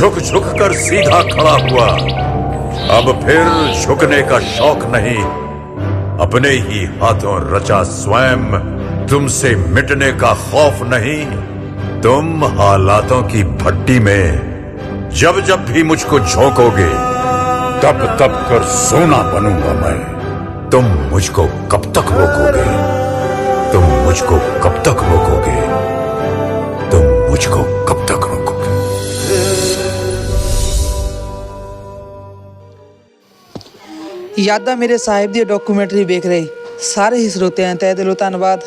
झुक झुक कर सीधा खड़ा हुआ। अब फिर झुकने का शौक नहीं। अपने ही हाथों रचा स्वयं, तुमसे मिटने का खौफ नहीं। तुम हालातों की भट्टी में जब जब भी मुझको झोंकोगे, तब तब कर सोना बनूँगा मैं। तुम मुझको कब तक रोकोगे? तुम मुझको कब तक रोकोगे? तुम मुझको कब तक रोकोगे? ਯਾਦਾਂ ਮੇਰੇ ਸਾਹਿਬ ਦੀ ਡਾਕੂਮੈਂਟਰੀ ਵੇਖ ਰਹੇ। ਸਾਰੇ ਹੀ ਸਰੋਤਿਆਂ ਦਾ ਤਹਿ ਦਿਲੋਂ ਧੰਨਵਾਦ।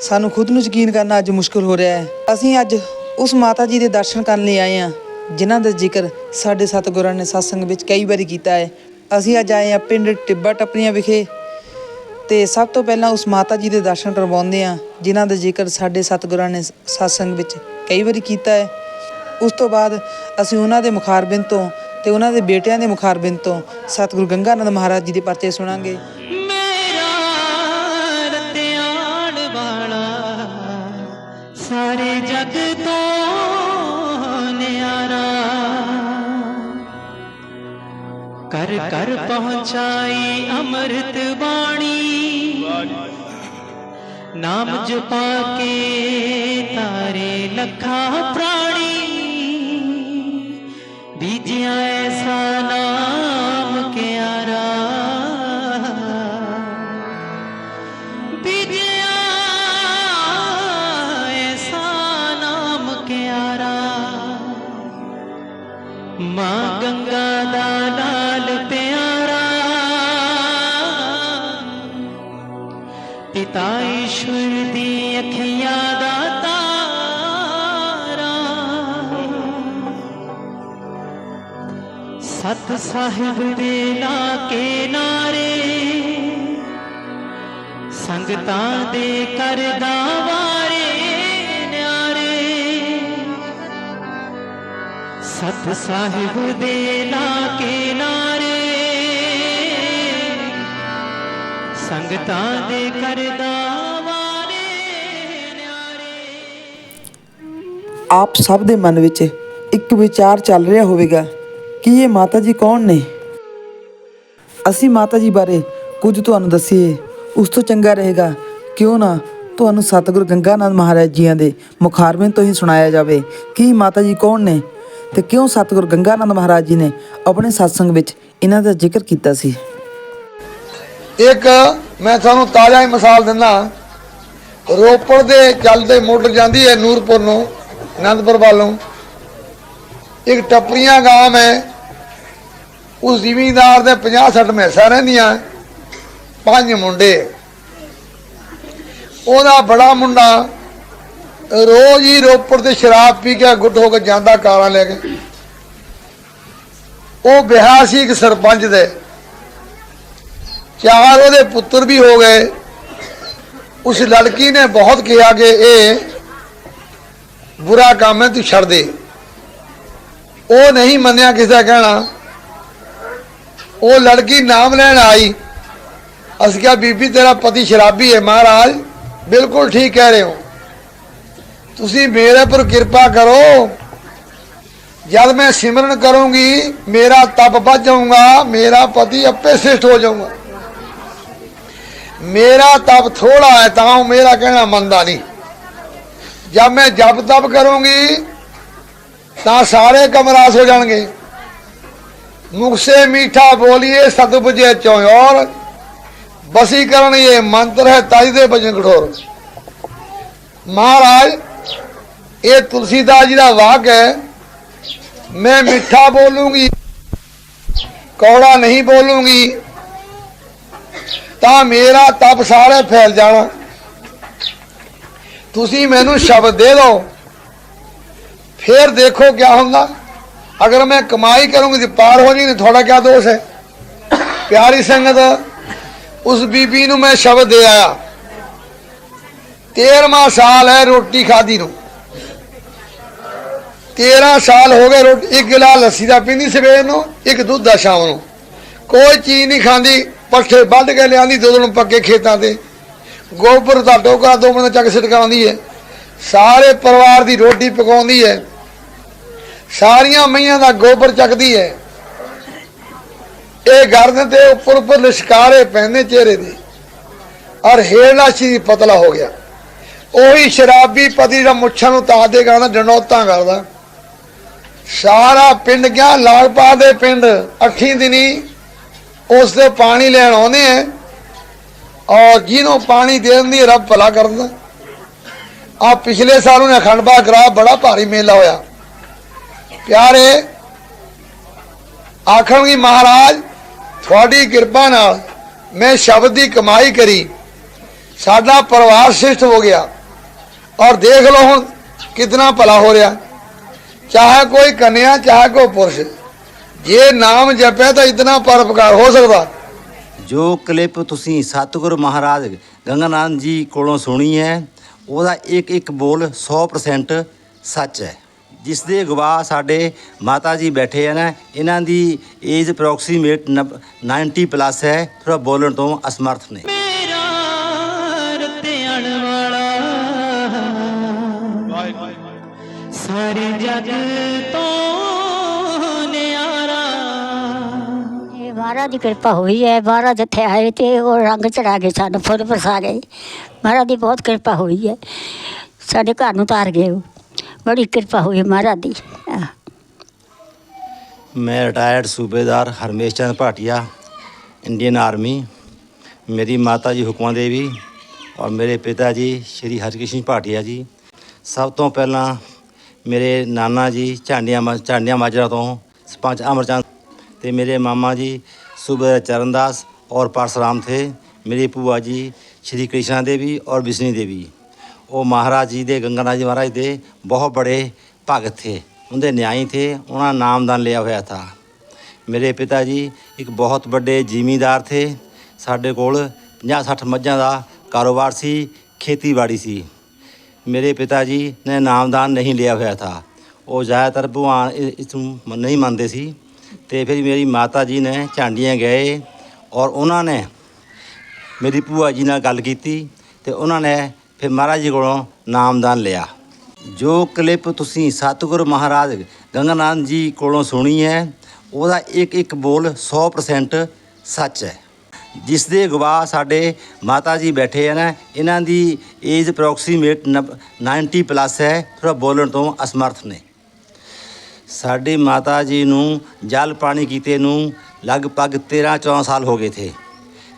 ਸਾਨੂੰ ਖੁਦ ਨੂੰ ਯਕੀਨ ਕਰਨਾ ਅੱਜ ਮੁਸ਼ਕਲ ਹੋ ਰਿਹਾ ਹੈ। ਅਸੀਂ ਅੱਜ ਉਸ ਮਾਤਾ ਜੀ ਦੇ ਦਰਸ਼ਨ ਕਰਨ ਲਈ ਆਏ ਹਾਂ, ਜਿਨ੍ਹਾਂ ਦਾ ਜ਼ਿਕਰ ਸਾਡੇ ਸਤਿਗੁਰਾਂ ਨੇ ਸਤਸੰਗ ਵਿੱਚ ਕਈ ਵਾਰੀ ਕੀਤਾ ਹੈ। ਅਸੀਂ ਅੱਜ ਆਏ ਹਾਂ ਪਿੰਡ ਟਿੱਬਾ ਟੱਪਰੀਆਂ ਵਿਖੇ। ਤੇ ਸਭ ਤੋਂ ਪਹਿਲਾਂ ਉਸ ਮਾਤਾ ਜੀ ਦੇ ਦਰਸ਼ਨ ਕਰਵਾਉਂਦੇ ਹਾਂ, ਜਿਨ੍ਹਾਂ ਦਾ ਜ਼ਿਕਰ ਸਾਡੇ ਸਤਿਗੁਰਾਂ ਨੇ ਸਤਸੰਗ ਵਿੱਚ ਕਈ ਵਾਰੀ ਕੀਤਾ ਹੈ। ਉਸ ਤੋਂ ਬਾਅਦ ਅਸੀਂ ਉਹਨਾਂ ਦੇ ਮੁਖਾਰਬਿੰਦ ਤੋਂ ਤੇ ਉਹਨਾਂ ਦੇ ਬੇਟਿਆਂ ਦੇ ਮੁਖਾਰਬਿੰਦ ਤੋਂ ਸਤਿਗੁਰੂ ਗੰਗਾਨੰਦ ਮਹਾਰਾਜ ਜੀ ਦੇ ਪਰਚੇ ਸੁਣਾਂਗੇ। ਮੇਰਾ ਰਤਿਆਣ ਵਾਲਾ, ਸਾਰੇ ਜਗ ਤੋਂ ਨਿਆਰਾ। ਕਰ ਕਰ ਪਹੁੰਚਾਈ ਅੰਮ੍ਰਿਤ ਬਾਣੀ। ਨਾਮ ਜਪਾ ਕੇ ਤਾਰੇ ਲੱਖਾਂ ਪ੍ਰਾਣੀ। ਬੀਜਿਆ ਐਸਾ ਨਾਮ ਕਿਆਰਾ ਬੀਜਿਆ ਐਸਾ ਨਾਮ ਕਿਆਰਾ ਮਾਂ ਗੰਗਾ ਦਾ ਲਾਲ ਪਿਆਰਾ। ਪਿਤਾ ਈਸ਼ਵਰ ਸਤ ਸਾਹਿਬ ਦੇ ਲਾ ਕੇ ਸੰਗਤਾਂ ਦੇ ਕਰਦਾ ਵਾਰੇ ਨਿਆਰੇ। ਸਤ ਸਾਹਿਬ ਦੇ ਲਾ ਕੇ ਸੰਗਤਾਂ ਦੇ ਕਰਦਾ ਵਾਰੇ ਨਿਆਰੇ। ਆਪ ਸਭ ਦੇ ਮਨ ਵਿੱਚ ਇੱਕ ਵਿਚਾਰ ਚੱਲ ਰਿਹਾ ਹੋਵੇਗਾ। ਕੀ ਇਹ ਮਾਤਾ ਜੀ ਕੌਣ ਨੇ? ਅਸੀਂ ਮਾਤਾ ਜੀ ਬਾਰੇ ਕੁਝ ਤੁਹਾਨੂੰ ਦੱਸੀਏ। ਉਸ ਤੋਂ ਚੰਗਾ ਰਹੇਗਾ, ਕਿਉਂ ਨਾ ਤੁਹਾਨੂੰ ਸਤਿਗੁਰੂ ਗੰਗਾਨੰਦ ਮਹਾਰਾਜ ਜੀਆਂ ਦੇ ਮੁਖਾਰਬਿੰਦ ਤੋਂ ਹੀ ਸੁਣਾਇਆ ਜਾਵੇ ਕਿ ਮਾਤਾ ਜੀ ਕੌਣ ਨੇ ਤੇ ਕਿਉਂ ਸਤਿਗੁਰੂ ਗੰਗਾਨੰਦ ਮਹਾਰਾਜ ਜੀ ਨੇ ਆਪਣੇ ਸਤਸੰਗ ਵਿੱਚ ਇਹਨਾਂ ਦਾ ਜ਼ਿਕਰ ਕੀਤਾ ਸੀ। ਇੱਕ, ਮੈਂ ਤੁਹਾਨੂੰ ਤਾਜ਼ਾ ਹੀ ਮਿਸਾਲ ਦਿੰਦਾ। ਰੋਪੜ ਦੇ ਚੱਲਦੇ ਮੋਟਰ ਜਾਂਦੀ ਹੈ ਨੂਰਪੁਰ ਨੂੰ ਆਨੰਦਪੁਰ ਵੱਲੋਂ ਇੱਕ ਟੱਪਰੀਆਂ ਗਾਂਵ ਹੈ। ਉਸ ਜ਼ਿਮੀਂਦਾਰ ਦੇ 50 60 ਮੈਸਾਂ ਰਹਿੰਦੀਆਂ, ਪੰਜ ਮੁੰਡੇ। ਉਹਦਾ ਬੜਾ ਮੁੰਡਾ ਰੋਜ਼ ਹੀ ਰੋਪੜ ਤੇ ਸ਼ਰਾਬ ਪੀ ਕੇ ਗੁੱਟ ਹੋ ਕੇ ਜਾਂਦਾ ਕਾਰਾਂ ਲੈ ਕੇ। ਉਹ ਵਿਆਹ ਸੀ ਇੱਕ ਸਰਪੰਚ ਦੇ। ਚਾਰ ਉਹਦੇ ਪੁੱਤਰ ਵੀ ਹੋ ਗਏ। ਉਸ ਲੜਕੀ ਨੇ ਬਹੁਤ ਕਿਹਾ ਕਿ ਇਹ ਬੁਰਾ ਕੰਮ ਹੈ, ਤੂੰ ਛੱਡ ਦੇ। ਉਹ ਨਹੀਂ ਮੰਨਿਆ ਕਿਸੇ ਦਾ ਕਹਿਣਾ। ਉਹ ਲੜਕੀ ਨਾਮ ਲੈਣ ਆਈ। ਅਸੀਂ ਕਿਹਾ, ਬੀਬੀ, ਤੇਰਾ ਪਤੀ ਸ਼ਰਾਬੀ ਹੈ ਮਹਾਰਾਜ। ਬਿਲਕੁਲ ਠੀਕ ਕਹਿ ਰਹੇ ਹੋ। ਤੁਸੀਂ ਮੇਰੇ ਪਰ ਕਿਰਪਾ ਕਰੋ। ਜਦ ਮੈਂ ਸਿਮਰਨ ਕਰੂੰਗੀ, ਮੇਰਾ ਤਪ ਵੱਧ ਜਾਊਗਾ, ਮੇਰਾ ਪਤੀ ਆਪੇ ਸਿਸ਼ਟ ਹੋ ਜਾਊਗਾ। ਮੇਰਾ ਤਪ ਥੋੜਾ ਹੈ, ਤਾਂ ਉਹ ਮੇਰਾ ਕਹਿਣਾ ਮੰਨਦਾ ਨਹੀਂ। ਜਦ ਮੈਂ ਜਪ ਤਪ ਕਰੂੰਗੀ, ਤਾਂ ਸਾਰੇ ਕਮਰਾਸ ਹੋ ਜਾਣਗੇ। ਮੁਖ ਸੇ ਮੀਠਾ ਬੋਲੀਏ ਸਤ ਬੁਝੇ ਚੌਰ ਬਸੀ ਕਰਨ ਇਹ ਮੰਤਰ ਹੈ, ਤਾਈ ਦੇ ਭਜਨ ਕਠੋਰ। ਮਹਾਰਾਜ, ਇਹ ਤੁਲਸੀਦਾਸ ਜੀ ਦਾ ਵਾਕ ਹੈ, ਮੈਂ ਮਿੱਠਾ ਬੋਲੂੰਗੀ, ਕੌੜਾ ਨਹੀਂ ਬੋਲੂਗੀ, ਤਾਂ ਮੇਰਾ ਤਪ ਸਾਰੇ ਫੈਲ ਜਾਣਾ। ਤੁਸੀਂ ਮੈਨੂੰ ਸ਼ਬਦ ਦੇ ਦਿਓ, ਫਿਰ ਦੇਖੋ ਕੀ ਹੁੰਦਾ। ਅਗਰ ਮੈਂ ਕਮਾਈ ਕਰੂੰਗੀ ਤੇ ਪਾਰ ਹੋ ਜਾਏਗੀ ਥੋੜਾ ਕੀ ਦੋਸ਼ ਹੈ? ਪਿਆਰੀ ਸੰਗਤ, ਉਸ ਬੀਬੀ ਨੂੰ ਮੈਂ ਸ਼ਬਦ ਦੇ ਆਇਆ। 13ਵਾਂ ਸਾਲ ਹੈ ਰੋਟੀ ਖਾਦੀ ਨੂੰ। 13 ਸਾਲ ਹੋ ਗਏ ਰੋਟੀ, ਇੱਕ ਗਿਲਾਸ ਲੱਸੀ ਦਾ ਪੀਂਦੀ ਸਵੇਰ ਨੂੰ, ਇੱਕ ਦੁੱਧ ਦਾ ਸ਼ਾਮ ਨੂੰ। ਕੋਈ ਚੀਜ਼ ਨਹੀਂ ਖਾਂਦੀ, ਪੱਠੇ ਵੱਢ ਕੇ ਲਿਆਂਦੀ, ਦੋ ਦਿਨ ਪੱਕੇ ਖੇਤਾਂ ਤੇ। ਗੋਬਰ ਦਾ ਟੋਕਰਾ ਦੋ ਮਿੰਟ ਚੱਕ ਛਿੜਕਾਉਂਦੀ ਹੈ। ਸਾਰੇ ਪਰਿਵਾਰ ਦੀ ਰੋਟੀ ਪਕਾਉਂਦੀ ਹੈ। ਸਾਰੀਆਂ ਮਈਆਂ ਦਾ ਗੋਬਰ ਚੱਕਦੀ ਹੈ ਇਹ ਗਰਦਨ ਤੇ ਉੱਪਰ ਉੱਪਰ ਲਿਸ਼ਕਾਰੇ ਪੈਂਦੇ ਚਿਹਰੇ ਦੇ। ਔਰ ਹੇੜਲਾ ਸ਼ਰੀਰ ਪਤਲਾ ਹੋ ਗਿਆ। ਉਹੀ ਸ਼ਰਾਬੀ ਪਤੀ ਦਾ ਮੁੱਛਾਂ ਨੂੰ ਤਾਂ ਦੇਗਾ ਨਾ ਡਨੋਤਾਂ ਕਰਦਾ। ਸਾਰਾ ਪਿੰਡ ਗਿਆ ਲਾਲਪਾ ਦੇ ਪਿੰਡ। ਅੱਠੀ ਦਿਨੀ ਉਸ ਦੇ ਪਾਣੀ ਲੈਣ ਆਉਂਦੇ ਆ। ਔਰ ਜਿਹਨੂੰ ਪਾਣੀ ਦੇਣ ਦੀ ਰੱਬ ਭਲਾ ਕਰਦਾ। ਆ ਪਿਛਲੇ ਸਾਲ ਉਹਨੇ ਅਖੰਡ ਪਾਠ ਕਰਾ ਬੜਾ ਭਾਰੀ ਮੇਲਾ ਹੋਇਆ। ਪਿਆਰੇ, ਆਖਣਗੇ ਮਹਾਰਾਜ, ਤੁਹਾਡੀ ਕਿਰਪਾ ਨਾਲ ਮੈਂ ਸ਼ਬਦ ਦੀ ਕਮਾਈ ਕਰੀ। ਸਾਡਾ ਪਰਿਵਾਰ ਸਿਸ਼ਟ ਹੋ ਗਿਆ। ਔਰ ਦੇਖ ਲਓ ਹੁਣ ਕਿਤਨਾ ਭਲਾ ਹੋ ਰਿਹਾ। ਚਾਹੇ ਕੋਈ ਕੰਨਿਆ, ਚਾਹੇ ਕੋਈ ਪੁਰਸ਼, ਜੇ ਨਾਮ ਜਪਿਆ ਤਾਂ ਇਤਨਾ ਪਰਪਕਾਰ ਹੋ ਸਕਦਾ। ਜੋ ਕਲਿੱਪ ਤੁਸੀਂ ਸਤਿਗੁਰੂ ਮਹਾਰਾਜ ਗੰਗਾਨੰਦ ਜੀ ਕੋਲੋਂ ਸੁਣੀ ਹੈ, ਉਹਦਾ ਇੱਕ ਇੱਕ ਬੋਲ 100% ਸੱਚ ਹੈ। ਜਿਸ ਦੇ ਗਵਾਹ ਸਾਡੇ ਮਾਤਾ ਜੀ ਬੈਠੇ ਹਨ ਇਹਨਾਂ ਦੀ ਏਜ ਅਪਰੋਕਸੀਮੇਟ 90 ਪਲੱਸ ਹੈ ਥੋੜਾ ਬੋਲਣ ਤੋਂ ਅਸਮਰਥ ਨੇ। ਸਾਰੇ ਜਗ ਤੋਂ ਨਿਆਰਾ। ਇਹ ਮਹਾਰਾਜ ਦੀ ਕਿਰਪਾ ਹੋਈ ਹੈ ਮਹਾਰਾਜ ਜਿੱਥੇ ਆਏ ਤੇ ਉਹ ਰੰਗ ਚੜਾ ਗਏ ਸਾਨੂੰ ਫੁੱਲ ਵਰਸਾ ਗਏ। ਮਹਾਰਾਜ ਦੀ ਬਹੁਤ ਕਿਰਪਾ ਹੋਈ ਹੈ। ਸਾਡੇ ਘਰ ਨੂੰ ਤਾਰ ਗਏ ਉਹ। ਬੜੀ ਕਿਰਪਾ ਹੋਈ ਮਹਾਰਾਜ ਦੀ। ਮੈਂ ਰਿਟਾਇਰਡ ਸੂਬੇਦਾਰ ਹਰਮੇਸ਼ ਚੰਦ ਭਾਟੀਆ ਇੰਡੀਅਨ ਆਰਮੀ ਮੇਰੀ ਮਾਤਾ ਜੀ ਹੁਕਮਾ ਦੇਵੀ ਔਰ ਮੇਰੇ ਪਿਤਾ ਜੀ ਸ਼੍ਰੀ ਹਰਕ੍ਰਿਸ਼ਨ ਭਾਟੀਆ ਜੀ। ਸਭ ਤੋਂ ਪਹਿਲਾਂ ਮੇਰੇ ਨਾਨਾ ਜੀ ਝਾਂਡੀਆਂ ਮਾ- ਝਾਂਡੀਆਂ ਮਾਜਰਾ ਤੋਂ ਸਰਪੰਚ ਅਮਰਚੰਦ ਤੇ ਮੇਰੇ ਮਾਮਾ ਜੀ ਸੂਬੇਦਾਰ ਚਰਨਦਾਸ ਔਰ ਪਰਸਰਾਮ ਥੇ, ਮੇਰੀ ਭੂਆ ਜੀ ਸ਼੍ਰੀ ਕ੍ਰਿਸ਼ਨਾ ਦੇਵੀ ਔਰ ਵਿਸ਼ਨੀ ਦੇਵੀ। ਉਹ ਮਹਾਰਾਜ ਜੀ ਦੇ ਗੰਗਾਨਾਥ ਜੀ ਮਹਾਰਾਜ ਦੇ ਬਹੁਤ ਬੜੇ ਭਗਤ ਥੇ। ਉਹਦੇ ਨਿਆਈ ਥੇ, ਉਹਨਾਂ ਨਾਮਦਾਨ ਲਿਆ ਹੋਇਆ ਥਾ। ਮੇਰੇ ਪਿਤਾ ਜੀ ਇੱਕ ਬਹੁਤ ਵੱਡੇ ਜ਼ਿਮੀਂਦਾਰ ਥੇ। ਸਾਡੇ ਕੋਲ 50-60 ਮੱਝਾਂ ਦਾ ਕਾਰੋਬਾਰ ਸੀ, ਖੇਤੀਬਾੜੀ ਸੀ। ਮੇਰੇ ਪਿਤਾ ਜੀ ਨੇ ਨਾਮਦਾਨ ਨਹੀਂ ਲਿਆ ਹੋਇਆ ਥਾ। ਉਹ ਜ਼ਿਆਦਾਤਰ ਭਗਵਾਨ ਇਸ ਨੂੰ ਨਹੀਂ ਮੰਨਦੇ ਸੀ। ਤੇ ਫਿਰ ਮੇਰੀ ਮਾਤਾ ਜੀ ਨੇ ਝਾਂਡੀਆਂ ਗਏ ਔਰ ਉਹਨਾਂ ਨੇ ਮੇਰੀ ਭੂਆ ਜੀ ਨਾਲ ਗੱਲ ਕੀਤੀ ਤੇ ਉਹਨਾਂ ਨੇ ਫਿਰ ਮਹਾਰਾਜ ਜੀ ਕੋਲੋਂ ਨਾਮਦਾਨ ਲਿਆ। ਜੋ ਕਲਿੱਪ ਤੁਸੀਂ ਸਤਿਗੁਰ ਮਹਾਰਾਜ ਗੰਗਾਨੰਦ ਜੀ ਕੋਲੋਂ ਸੁਣੀ ਹੈ, ਉਹਦਾ ਇੱਕ ਇੱਕ ਬੋਲ 100% ਸੱਚ ਹੈ। ਜਿਸ ਦੇ ਗਵਾਹ ਸਾਡੇ ਮਾਤਾ ਜੀ ਬੈਠੇ ਹਨ, ਇਹਨਾਂ ਦੀ ਏਜ ਅਪਰੋਕਸੀਮੇਟ 90 ਪਲੱਸ ਹੈ ਥੋੜਾ ਬੋਲਣ ਤੋਂ ਅਸਮਰਥ ਨੇ। ਸਾਡੀ ਮਾਤਾ ਜੀ ਨੂੰ ਜਲ ਪਾਣੀ ਕੀਤੇ ਨੂੰ ਲਗਭਗ 13 14 ਸਾਲ ਹੋ ਗਏ ਥੇ।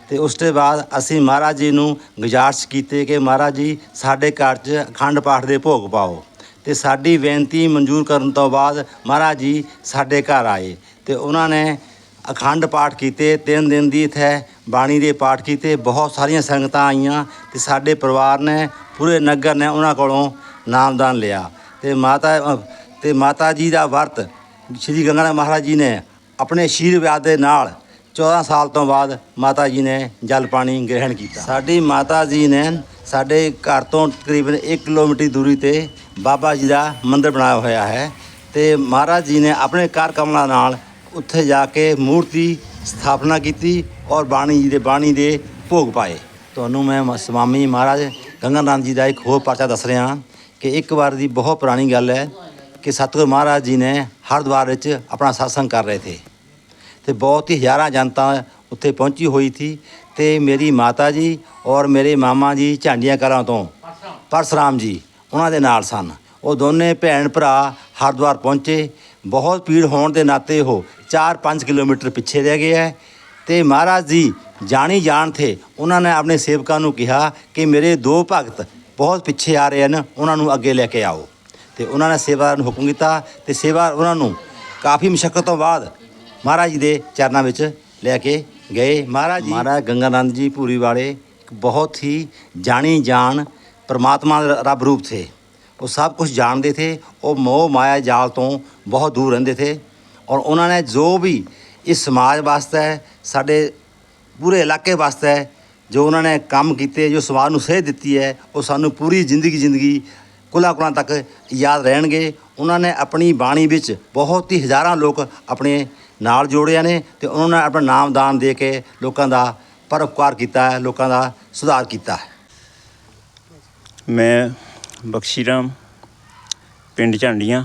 ਤੇ ਉਸ ਤੋਂ ਬਾਅਦ ਅਸੀਂ ਮਹਾਰਾਜ ਜੀ ਨੂੰ ਗੁਜ਼ਾਰਿਸ਼ ਕੀਤੀ ਕਿ ਮਹਾਰਾਜ ਜੀ ਸਾਡੇ ਘਰ 'ਚ ਅਖੰਡ ਪਾਠ ਦੇ ਭੋਗ ਪਾਓ। ਤੇ ਸਾਡੀ ਬੇਨਤੀ ਮਨਜ਼ੂਰ ਕਰਨ ਤੋਂ ਬਾਅਦ ਮਹਾਰਾਜ ਜੀ ਸਾਡੇ ਘਰ ਆਏ। ਤੇ ਉਹਨਾਂ ਨੇ ਅਖੰਡ ਪਾਠ ਕੀਤੇ ਤਿੰਨ ਦਿਨ ਦੀ ਇੱਥੇ ਬਾਣੀ ਦੇ ਪਾਠ ਕੀਤੇ ਬਹੁਤ ਸਾਰੀਆਂ ਸੰਗਤਾਂ ਆਈਆਂ ਤੇ ਸਾਡੇ ਪਰਿਵਾਰ ਨੇ ਪੂਰੇ ਨਗਰ ਨੇ ਉਹਨਾਂ ਕੋਲੋਂ ਨਾਮਦਾਨ ਲਿਆ। ਤੇ ਮਾਤਾ ਅ, ਤੇ ਮਾਤਾ ਜੀ ਦਾ ਵਰਤ ਸ਼੍ਰੀ ਗੰਗਾਨਾਥ ਮਹਾਰਾਜ ਜੀ ਨੇ ਆਪਣੇ ਆਸ਼ੀਰਵਾਦ ਦੇ ਨਾਲ 14 ਸਾਲ ਤੋਂ ਬਾਅਦ ਮਾਤਾ ਜੀ ਨੇ ਜਲ ਪਾਣੀ ਗ੍ਰਹਿਣ ਕੀਤਾ। ਸਾਡੀ ਮਾਤਾ ਜੀ ਨੇ ਸਾਡੇ ਘਰ ਤੋਂ ਤਕਰੀਬਨ 1 ਕਿਲੋਮੀਟਰ ਦੂਰੀ ਤੇ ਬਾਬਾ ਜੀ ਦਾ ਮੰਦਿਰ ਬਣਾਇਆ ਹੋਇਆ ਹੈ ਤੇ ਮਹਾਰਾਜ ਜੀ ਨੇ ਆਪਣੇ ਕਾਰ ਕਮਲਾਂ ਨਾਲ ਉੱਥੇ ਜਾ ਕੇ ਮੂਰਤੀ ਸਥਾਪਨਾ ਕੀਤੀ ਔਰ ਬਾਣੀ ਜੀ ਦੇ ਬਾਣੀ ਦੇ ਭੋਗ ਪਾਏ। ਤੁਹਾਨੂੰ ਮੈਂ ਸਵਾਮੀ ਮਹਾਰਾਜ ਗੰਗਾਨੰਦ ਜੀ ਦਾ ਇੱਕ ਹੋਰ ਪਰਚਾ ਦੱਸ ਰਿਹਾ ਕਿ ਇੱਕ ਵਾਰ ਦੀ ਬਹੁਤ ਪੁਰਾਣੀ ਗੱਲ ਹੈ ਕਿ ਸਤਿਗੁਰ ਮਹਾਰਾਜ ਜੀ ਨੇ ਹਰਿਦੁਆਰ ਵਿੱਚ ਆਪਣਾ satsang ਕਰ ਰਹੇ ਥੇ। ਤੇ ਬਹੁਤ ਹੀ ਹਜ਼ਾਰਾਂ ਜਨਤਾ ਉੱਥੇ ਪਹੁੰਚੀ ਹੋਈ ਸੀ ਤੇ ਮੇਰੀ ਮਾਤਾ ਜੀ ਔਰ ਮੇਰੇ ਮਾਮਾ ਜੀ ਝਾਂਡੀਆਂ ਕਲਾਂ ਤੋਂ ਪਰਸਰਾਮ ਜੀ, ਉਹਨਾਂ ਦੇ ਨਾਲ ਸਨ। ਉਹ ਦੋਨੇ ਭੈਣ ਭਰਾ ਹਰਿਦੁਆਰ ਪਹੁੰਚੇ। ਬਹੁਤ ਭੀੜ ਹੋਣ ਦੇ ਨਾਤੇ ਉਹ 4-5 ਕਿਲੋਮੀਟਰ ਪਿੱਛੇ ਰਹਿ ਗਏ ਹੈ। ਤੇ ਮਹਾਰਾਜ ਜੀ ਜਾਣੀ ਜਾਣ ਥੇ, ਉਹਨਾਂ ਨੇ ਆਪਣੇ ਸੇਵਕਾਂ ਨੂੰ ਕਿਹਾ ਕਿ ਮੇਰੇ ਦੋ ਭਗਤ ਬਹੁਤ ਪਿੱਛੇ ਆ ਰਹੇ ਹਨ, ਉਹਨਾਂ ਨੂੰ ਅੱਗੇ ਲੈ ਕੇ ਆਓ। ਤੇ ਉਹਨਾਂ ਨੇ ਸੇਵਾ ਨੂੰ ਹੁਕਮ ਕੀਤਾ ਤੇ ਸੇਵਾ ਉਹਨਾਂ ਨੂੰ ਕਾਫੀ ਮੁਸ਼ਕਲ ਤੋਂ ਬਾਅਦ ਮਹਾਰਾਜ ਜੀ ਦੇ ਚਰਨਾਂ ਵਿੱਚ ਲੈ ਕੇ ਗਏ। ਮਹਾਰਾਜ ਜੀ। ਮਹਾਰਾਜ ਗੰਗਾਨੰਦ ਜੀ ਪੂਰੀ ਵਾਲੇ ਬਹੁਤ ਹੀ ਜਾਣੀ ਜਾਣ ਪਰਮਾਤਮਾ ਦਾ ਰੱਬ ਰੂਪ ਥੇ। ਉਹ ਸਭ ਕੁਝ ਜਾਣਦੇ ਥੇ। ਉਹ ਮੋਹ ਮਾਇਆ ਜਾਲ ਤੋਂ ਬਹੁਤ ਦੂਰ ਰਹਿੰਦੇ ਥੇ। ਔਰ ਉਹਨਾਂ ਨੇ ਜੋ ਵੀ ਇਸ ਸਮਾਜ ਵਾਸਤੇ ਸਾਡੇ ਪੂਰੇ ਇਲਾਕੇ ਵਾਸਤੇ ਜੋ ਉਹਨਾਂ ਨੇ ਕੰਮ ਕੀਤੇ ਜੋ ਸਮਾਜ ਨੂੰ ਸੇਧ ਦਿੱਤੀ ਹੈ ਉਹ ਸਾਨੂੰ ਪੂਰੀ ਜ਼ਿੰਦਗੀ ਜ਼ਿੰਦਗੀ ਕੁਲਾ ਕੁਲਾਂ ਤੱਕ ਯਾਦ ਰਹਿਣਗੇ। ਉਹਨਾਂ ਨੇ ਆਪਣੀ ਬਾਣੀ ਵਿੱਚ ਬਹੁਤ ਹੀ ਹਜ਼ਾਰਾਂ ਲੋਕ ਆਪਣੇ ਨਾਲ ਜੋੜਿਆ ਨੇ ਤੇ ਉਹਨਾਂ ਨੇ ਆਪਣਾ ਨਾਮ ਦਾਨ ਦੇ ਕੇ ਲੋਕਾਂ ਦਾ ਪਰਉਪਕਾਰ ਕੀਤਾ ਹੈ, ਲੋਕਾਂ ਦਾ ਸੁਧਾਰ ਕੀਤਾ ਹੈ। ਮੈਂ ਬਖਸ਼ੀਰਾਮ, ਪਿੰਡ ਝੰਡੀਆਂ।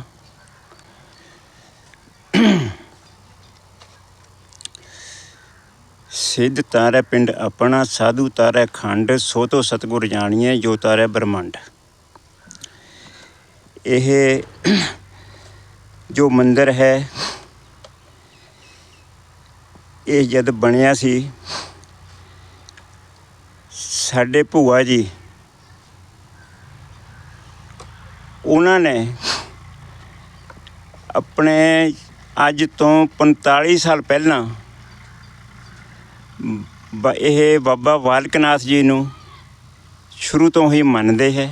ਸਿੱਧ ਤਾਰੈ ਪਿੰਡ ਆਪਣਾ, ਸਾਧੂ ਤਾਰੈ ਖੰਡ ਸੋ ਤੋ ਸਤਗੁਰ ਜਾਣੀਐ, ਜੋ ਤਾਰੈ ਬ੍ਰਹਮੰਡ। ਇਹ ਜੋ ਮੰਦਰ ਹੈ ਇਹ ਜਦ ਬਣਿਆ ਸੀ, ਸਾਡੇ ਭੂਆ ਜੀ ਉਹਨਾਂ ਨੇ ਆਪਣੇ ਅੱਜ ਤੋਂ 45 ਸਾਲ ਪਹਿਲਾਂ ਬ- ਇਹ ਬਾਬਾ ਬਾਲਕਨਾਥ ਜੀ ਨੂੰ ਸ਼ੁਰੂ ਤੋਂ ਹੀ ਮੰਨਦੇ ਹੈ,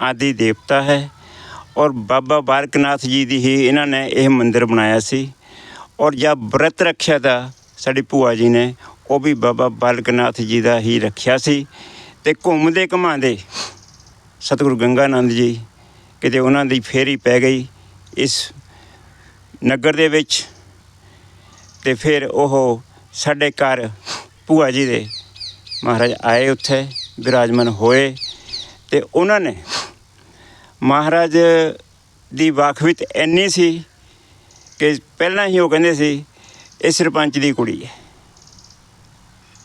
ਆਦਿ ਦੇਵਤਾ ਹੈ ਔਰ ਬਾਬਾ ਬਾਲਕਨਾਥ ਜੀ ਦੀ ਹੀ ਇਹਨਾਂ ਨੇ ਇਹ ਮੰਦਿਰ ਬਣਾਇਆ ਸੀ ਔਰ ਜਦ ਵਰਤ ਰੱਖਿਆ ਦਾ ਸਾਡੀ ਭੂਆ ਜੀ ਨੇ, ਉਹ ਵੀ ਬਾਬਾ ਬਾਲਕਨਾਥ ਜੀ ਦਾ ਹੀ ਰੱਖਿਆ ਸੀ ਤੇ ਘੁੰਮਦੇ ਘਮਾਉਂਦੇ ਸਤਿਗੁਰੂ ਗੰਗਾਨੰਦ ਜੀ ਕਿਤੇ ਉਹਨਾਂ ਦੀ ਫੇਰੀ ਪੈ ਗਈ ਇਸ ਨਗਰ ਦੇ ਵਿੱਚ ਤੇ ਫਿਰ ਉਹ ਸਾਡੇ ਘਰ ਭੂਆ ਜੀ ਦੇ ਮਹਾਰਾਜ ਆਏ ਉੱਥੇ ਵਿਰਾਜਮਾਨ ਹੋਏ ਤੇ ਉਹਨਾਂ ਨੇ ਮਹਾਰਾਜ ਦੀ ਵਾਕਫੀਤ ਇੰਨੀ ਸੀ ਕਿ ਪਹਿਲਾਂ ਹੀ ਉਹ ਕਹਿੰਦੇ ਸੀ ਇਹ ਸਰਪੰਚ ਦੀ ਕੁੜੀ ਹੈ।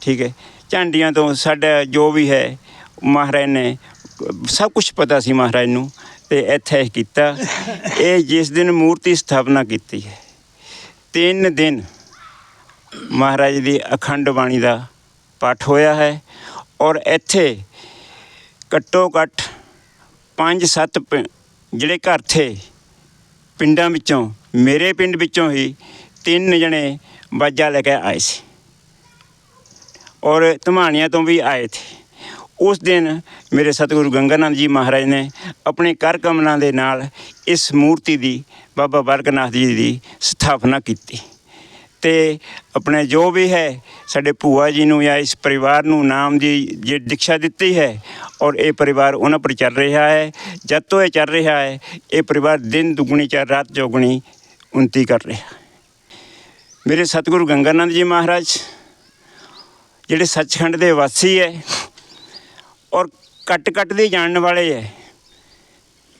ਠੀਕ ਹੈ। ਝਾਂਡੀਆਂ ਤੋਂ ਸਾਡਾ ਜੋ ਵੀ ਹੈ, ਮਹਾਰਾਜ ਨੇ ਸਭ ਕੁਝ ਪਤਾ ਸੀ ਮਹਾਰਾਜ ਨੂੰ ਤੇ ਇੱਥੇ ਇਹ ਕੀਤਾ। ਇਹ ਜਿਸ ਦਿਨ ਮੂਰਤੀ ਸਥਾਪਨਾ ਕੀਤੀ ਹੈ, ਤਿੰਨ ਦਿਨ ਮਹਾਰਾਜ ਦੀ ਅਖੰਡ ਬਾਣੀ ਦਾ ਪਾਠ ਹੋਇਆ ਹੈ ਔਰ ਇੱਥੇ ਘੱਟੋ ਘੱਟ 5-7 ਜਿਹੜੇ ਘਰ ਥੇ, ਪਿੰਡਾਂ ਵਿੱਚੋਂ, ਮੇਰੇ ਪਿੰਡ ਵਿੱਚੋਂ ਹੀ ਤਿੰਨ ਜਣੇ ਬਾਜਾ ਲੈ ਕੇ ਆਏ ਸੀ। ਔਰ ਧਮਾਣੀਆਂ ਤੋਂ ਵੀ ਆਏ ਥੇ ਉਸ ਦਿਨ ਮੇਰੇ ਸਤਿਗੁਰੂ ਗੰਗਾਨੰਦ ਜੀ ਮਹਾਰਾਜ ਨੇ ਆਪਣੇ ਕਰ ਕਮਲਾਂ ਦੇ ਨਾਲ ਇਸ ਮੂਰਤੀ ਦੀ ਬਾਬਾ ਬਾਲਕਨਾਥ ਜੀ ਦੀ ਸਥਾਪਨਾ ਕੀਤੀ। ਤੇ ਆਪਣੇ ਜੋ ਵੀ ਹੈ, ਸਾਡੇ ਭੂਆ ਜੀ ਨੂੰ ਜਾਂ ਇਸ ਪਰਿਵਾਰ ਨੂੰ ਨਾਮ ਦੀ ਜੇ ਦੀਕਸ਼ਾ ਦਿੱਤੀ ਹੈ, ਔਰ ਇਹ ਪਰਿਵਾਰ ਉਹਨਾਂ ਪਰ ਚੱਲ ਰਿਹਾ ਹੈ, ਜਦ ਤੋਂ ਇਹ ਚੱਲ ਰਿਹਾ ਹੈ, ਇਹ ਪਰਿਵਾਰ ਦਿਨ ਦੁਗਣੀ ਚਾਰ ਰਾਤ ਚੌਗਣੀ ਉਨਤੀ ਕਰ ਰਿਹਾ। ਮੇਰੇ ਸਤਿਗੁਰੂ ਗੰਗਾਨੰਦ ਜੀ ਮਹਾਰਾਜ, ਜਿਹੜੇ ਸੱਚਖੰਡ ਦੇ ਵਾਸੀ ਹੈ ਔਰ ਕੱਟ ਕੱਟ ਦੇ ਜਾਣਨ ਵਾਲੇ ਹੈ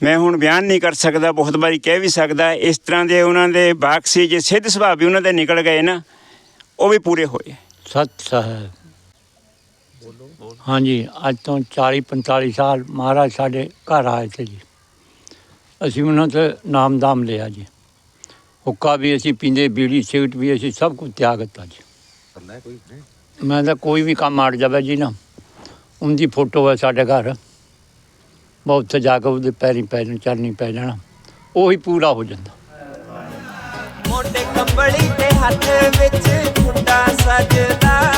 ਮੈਂ ਹੁਣ ਬਿਆਨ ਨਹੀਂ ਕਰ ਸਕਦਾ, ਬਹੁਤ ਵਾਰੀ ਕਹਿ ਵੀ ਸਕਦਾ, ਇਸ ਤਰ੍ਹਾਂ ਦੇ ਉਹਨਾਂ ਦੇ ਬਾਕ ਸੀ, ਜੇ ਸਿੱਧ ਸੁਭਾਅ ਵੀ ਉਹਨਾਂ ਦੇ ਨਿਕਲ ਗਏ ਨਾ, ਉਹ ਵੀ ਪੂਰੇ ਹੋਏ। ਸਤ ਸਾਹਿਬ। ਹਾਂਜੀ, ਅੱਜ ਤੋਂ 40 45 ਸਾਲ ਮਹਾਰਾਜ ਸਾਡੇ ਘਰ ਆਏ ਤੇ ਜੀ। ਅਸੀਂ ਉਹਨਾਂ ਤੋਂ ਨਾਮਦਾਮ ਲਿਆ ਜੀ। ਹੁੱਕਾ ਵੀ ਅਸੀਂ ਪੀਂਦੇ ਬੀੜੀ ਸਿਗਰਟ ਵੀ ਅਸੀਂ ਸਭ ਕੁਝ ਤਿਆਗ ਦਿੱਤਾ ਜੀ। ਮੈਂ ਤਾਂ ਕੋਈ ਵੀ ਕੰਮ ਅੜ ਜਾਵੇ ਜੀ ਨਾ ਉਹਦੀ ਫੋਟੋ ਹੈ ਸਾਡੇ ਘਰ। ਬਹੁਤ ਉੱਥੇ ਜਾ ਕੇ ਉਹਦੇ ਪੈਰੀ ਪੈ ਜਾਣ ਚਰਨੀ ਪੈ ਜਾਣਾ ਉਹੀ ਪੂਰਾ ਹੋ ਜਾਂਦਾ। ਮੋਢੇ ਕੰਬਲੀ ਤੇ ਹੱਥ ਵਿੱਚ ਖੁੰਡਾ ਸਜਦਾ।